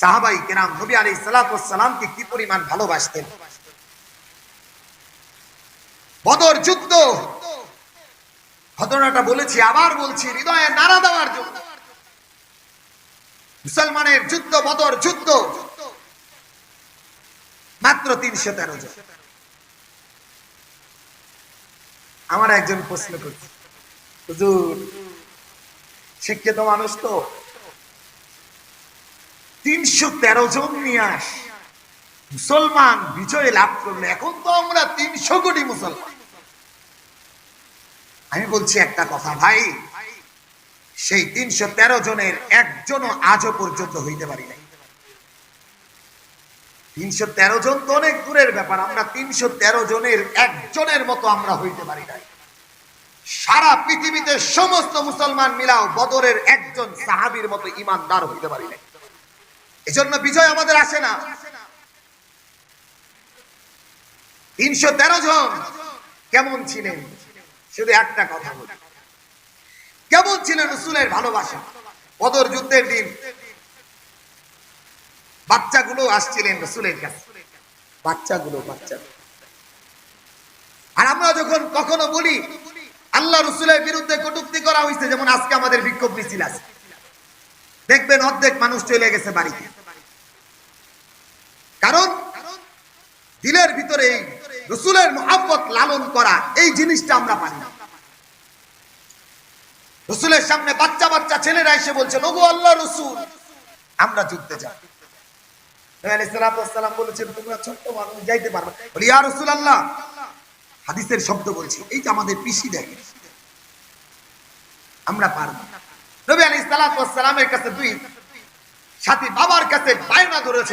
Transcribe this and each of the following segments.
সাহাবাই কেরাম নবী আলী সালাতামকে কি পরিমাণ ভালোবাসতেন? বদর যুদ্ধ। ঘটনাটা বলেছি, আবার বলছি, হৃদয়ে নাড়া দেওয়ার জন্য। মুসলমানের যুদ্ধ, বদর যুদ্ধ। মাত্র তিনশো তেরো জন। আমার একজন প্রশ্ন করছে, হুজুর, শিক্ষিত মানুষ তো? তিনশো তেরো জন নিয়ে আস। মুসলমান বিজয় লাভ করল এখন তো আমরা তিনশো কোটি মুসলমান। আমি বলছি একটা কথা, ভাই, সেই তিনশো তেরো জনের একজনও আজও পর্যন্ত হইতে পারি নাই। তিনশো তেরো জন তো অনেক দূরের ব্যাপার, আমরা তিনশো তেরো জনের একজনের মতো আমরা হইতে পারি নাই। সারা পৃথিবীতে সমস্ত মুসলমান মিলাও বদরের একজন সাহাবির মতো ইমানদার হইতে পারি নাই। এজন্য বিজয় আমাদের আসে না। তিনশো তেরো জন কেমন ছিলেন? শুধু একটা কথা বলি। কেমন ছিলেন রসুলের ভালোবাসা? বদর যুদ্ধের দিন বাচ্চাগুলো আসছিলেন রসুলের কাছে। বাচ্চাগুলো, বাচ্চা। আর আমরা যখন কখনো বলি, আল্লাহ রসুলের বিরুদ্ধে কটুক্তি করা হয়েছে, যেমন আজকে আমাদের বিক্ষোভ মিছিল আছে। দেখবেন অর্ধেক মানুষ চলে গেছে বাড়িতে। কারণ দিলের ভিতরে রসুলের মহাব্বত লালন করা, এই জিনিসটা আমরা পাই না। রসুলের সামনে বাচ্চা বাচ্চা ছেলেরা এসে বলছে নবু আল্লাহ রসুল, আমরা যুদ্ধে যাই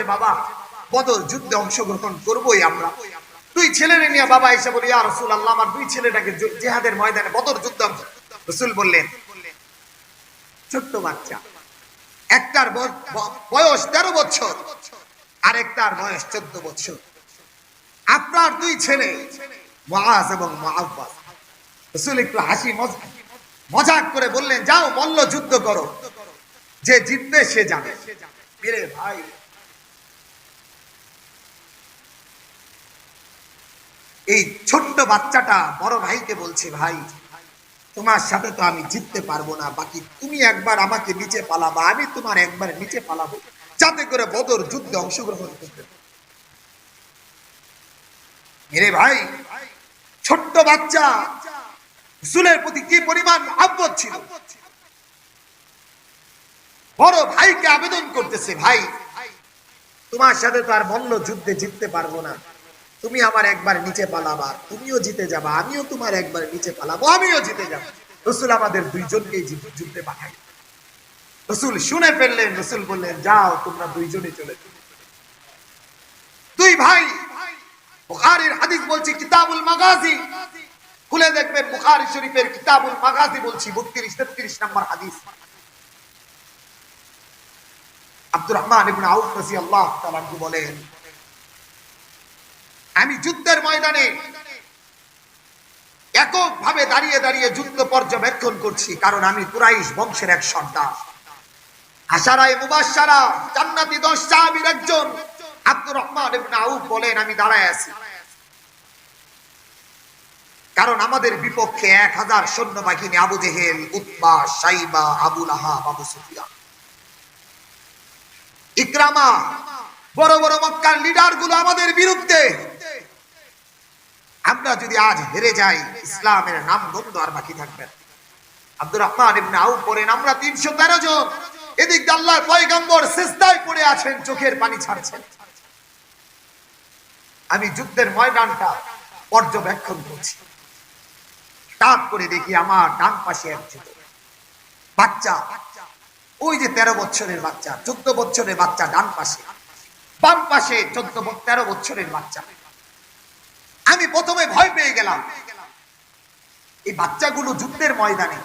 বাবা বদর যুদ্ধে অংশগ্রহণ করবোই আমরা। দুই ছেলেরে নিয়ে বাবা এসে বলি, ইয়া রসুল আল্লাহ আমার দুই ছেলেটাকে জেহাদের ময়দানে বদর যুদ্ধ রসুল বললেন, ছোট্ট বাচ্চা, একটার বয়স তেরো বছর, আরেকটার বয়স চোদ্দ বছর। আপনার দুই ছেলে মহাজ এবং মহাব্বাস রসুল একটু হাসি মজাক করে বললেন, যাও মল্ল যুদ্ধ করো, যে জিতবে সে যাবে। মেরে ভাই এই ছোট্ট বাচ্চাটা বড় ভাইকে বলছে, ভাই, তোমার সাথে তো আমি জিততে পারব না। বাকি তুমি একবার আমাকে নিচে পালাবা, আমি তোমার একবার নিচে পালাবো। যাতে করে বদর যুদ্ধে অংশগ্রহণ করতে মেরে ভাই, ছোট্ট বাচ্চা, রসুলের প্রতি কি পরিমাণ আব্বত ছিল? বড় ভাইকে আবেদন করতেছে, ভাই, তোমার সাথে তো আর মল্ল যুদ্ধে জিততে পারব না। তুমি আমার একবার নিচে পালাবা, তুমিও জিতে যাবা, আমিও তোমার একবার নিচে পালাবো, আমিও জিতে যাব। রসুল আমাদের দুইজনকেই যুদ্ধে পাঠাই রসুল শুনে ফেললেন, রসুল বললেন, যাও, তোমরা দুইজনে চলে ভাই হাদিস বলছি, কিতাবুল মাগাজি। খুলে দেখবেন, বুখারী শরীফের কিতাবুল মাগাজি বলছি 32 33 নম্বর হাদিস। আব্দুর রহমান ইবনে আউফ বলেন আমি যুদ্ধের ময়দানে এককভাবে দাঁড়িয়ে দাঁড়িয়ে যুদ্ধ পর্যবেক্ষণ করছি, কারণ আমি কুরাইশ বংশের এক সর্দার। আশারায় মুবাশশারা, জান্নাতি দশ সাহাবীর একজন, আব্দুর রহমান ইবনে আউফ বলেন, আমি দাঁড়ায় আছি। কারণ আমাদের বিপক্ষে এক হাজার সৈন্য বাহিনী আবু জেহেল উৎপা সাইবা আবুল আহাব আবু সুফিয়ান। ইকরামা, বড় বড় মক্কার লিডারগুলো আমাদের বিরুদ্ধে আমরা যদি আজ হেরে যাই, ইসলামের নাম গন্ধ আর বাকি থাকবেন আব্দুর রহমান ইবনে আউফ বলেন, আমরা তিনশো তেরো জন। এদিক আল্লাহর পয়গম্বর সিজদায় পড়ে আছেন, চোখের পানি ছাড়ছেন। আমি যুদ্ধের ময়দানটা পর্যবেক্ষণ করছি। হঠাৎ করে দেখি আমার ডান পাশে এক যুবক। বাচ্চা, ওই যে তেরো বছরের বাচ্চা, চোদ্দ বছরের বাচ্চা ডান পাশে। বাম পাশে চোদ্দ তেরো বছরের বাচ্চা। আমি প্রথমে ভয় পেয়ে গেলাম। এই বাচ্চাগুলো যুদ্ধের ময়দানে।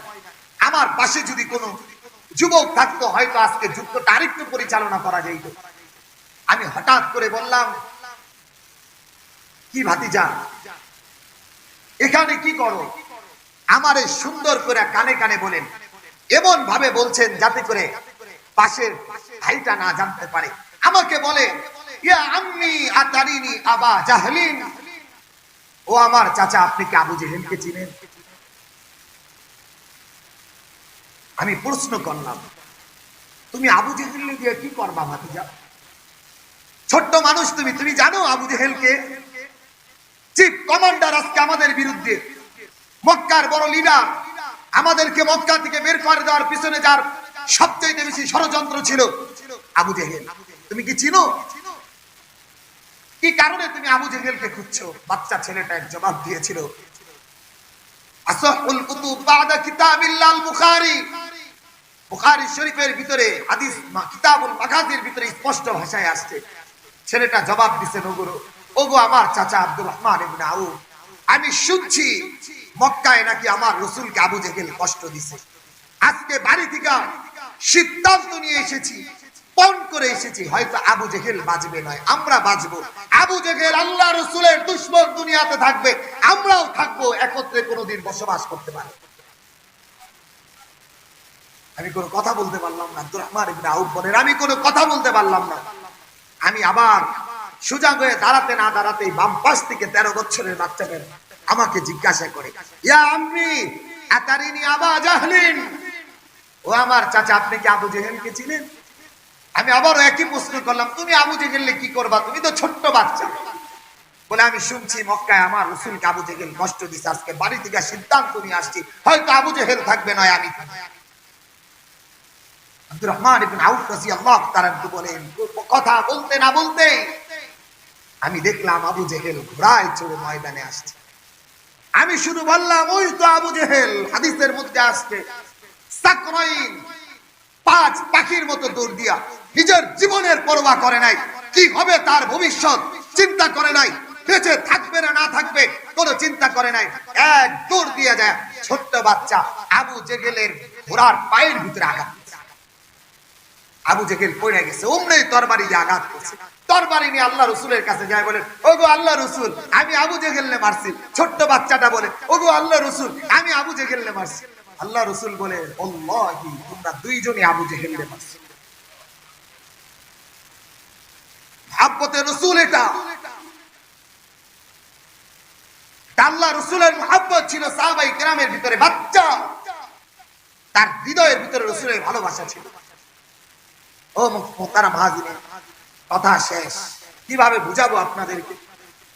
আমার পাশে যদি কোনো যুবক থাকতো, হয়তো আজকে যুদ্ধটা আরেকটু পরিচালনা করা যাইত। আমি হঠাৎ করে বললাম, কি ভাতিজা, এখানে কি করো? আমারে সুন্দর করে কানে কানে বলেন। এমন ভাবে বলছেন যাতে করে পাশের ভাইটা না জানতে পারে। আমাকে বলে, ইয়া আতারিনি আবা জাহলিন। ও আমার চাচা, আপনি কি আবু জেহেলকে চিনেন? আমি প্রশ্ন করলাম, তুমি আবু জেহেল দিয়ে কি করবা, ভাতিজা? ছোট্ট মানুষ তুমি তুমি জানো আবু জেহেলকে? চিফ কমান্ডার আজকে আমাদের বিরুদ্ধে। মক্কার বড় লিডার। আমাদেরকে মক্কা থেকে বের করে দেওয়ার পিছনে যার সবচেয়ে বেশি ষড়যন্ত্র ছিল আবু জেহেল। তুমি কি চিনো? কি কারণে তুমি আবু জেহেলকে খুঁজছো? বাচ্চা ছেলেটা এক জবাব দিয়েছিল, আসহুল কুতুব বাদা বুখারী। বুখারী শরীফের ভিতরে হাদিস কিতাবুল ভিতরে স্পষ্ট ভাষায় আসছে। ছেলেটা জবাব দিছে নগর ওগো আমার চাচা আব্দুর রহমান ইবনে আউফ, আমি শুনছি মক্কায় নাকি আমার রসুলকে আবু জেহেল কষ্ট দিছে। আজকে বাড়ি থেকে সিদ্ধান্ত নিয়ে এসেছি পণ করে এসেছি, হয়তো আবু জেহেল নয়, আমরা আবু জেহেল আল্লাহ রসুলের দুশ্মন দুনিয়াতে থাকবে, আমরাও থাকব, একত্রে কোনোদিন বসবাস করতে আমি কোনো কথা বলতে পারলাম না, আব্দুর রহমান আমি কোনো কথা বলতে পারলাম না। আমি আবার সুজা হয়ে দাঁড়াতে না দাঁড়াতে বাম পাশ থেকে তেরো বছরের বাচ্চাদের আমাকে জিজ্ঞাসা করে, ইয়া আম্মি, আতারিনি আবা জাহলিন? ও আমার চাচা, আপনি কি আবু জেহেলকে চিনেন? আমি আবারও একই প্রশ্ন করলাম, তুমি আবু জেহেললে কি করবা? তুমি তো ছোট্ট বাচ্চা। বলে আমি শুনছি মক্কায় আমার রসুলকে আবু জেহেল কষ্ট দিছে, আজকে বাড়ি থেকে সিদ্ধান্ত নিয়ে আসছি। হয়তো আবু জেহেল থাকবে, নয় আমি আব্দুর রহমান ইবনে আউফ তাআলা আনহু বলেন, কথা বলতে না বলতে আমি দেখলাম আবু জেহেল ঘোড়ায় চড়ে ময়দানে আসছে। আমি শুধু বললাম, ওই তো আবু জেহেল হাদিসের মধ্যে আসছে, সাকরাইন পাঁচ পাখির মতো দৌড় দিয়া নিজের জীবনের পরোয়া করে নাই। কি হবে তার ভবিষ্যৎ? চিন্তা করে নাই। বেঁচে থাকবে না না থাকবে, কোনো চিন্তা করে নাই। এক দৌড় দিয়ে যায় ছোট্ট বাচ্চা আবু জেহেলের ঘোড়ার পায়ের ভিতরে আঘাত আবু জেহেল পড়ে গেছে, অমনি তরবারি দিয়ে আঘাত করছে। তরবারি নিয়ে আল্লাহ রসুলের কাছে যায়, বলে, ওগো আল্লাহ রসুল, আমি আবু জেহেলনে মারছি। ছোট্ট বাচ্চাটা বলে, ওগো আল্লাহ রসুল, আমি আবু জেহেলনে মারছি। আল্লাহ রসুল বলে অল্লাহি তোমরা দুইজনই আবু মারছি ভাবতে রসুল এটা। আল্লাহ রসুলের মহাব্বত ছিল সাহাবাই গ্রামের ভিতরে বাচ্চা। তার হৃদয়ের ভিতরে রসুলের ভালোবাসা ছিল। ও তারা কথা শেষ। কীভাবে বুঝাবো আপনাদেরকে?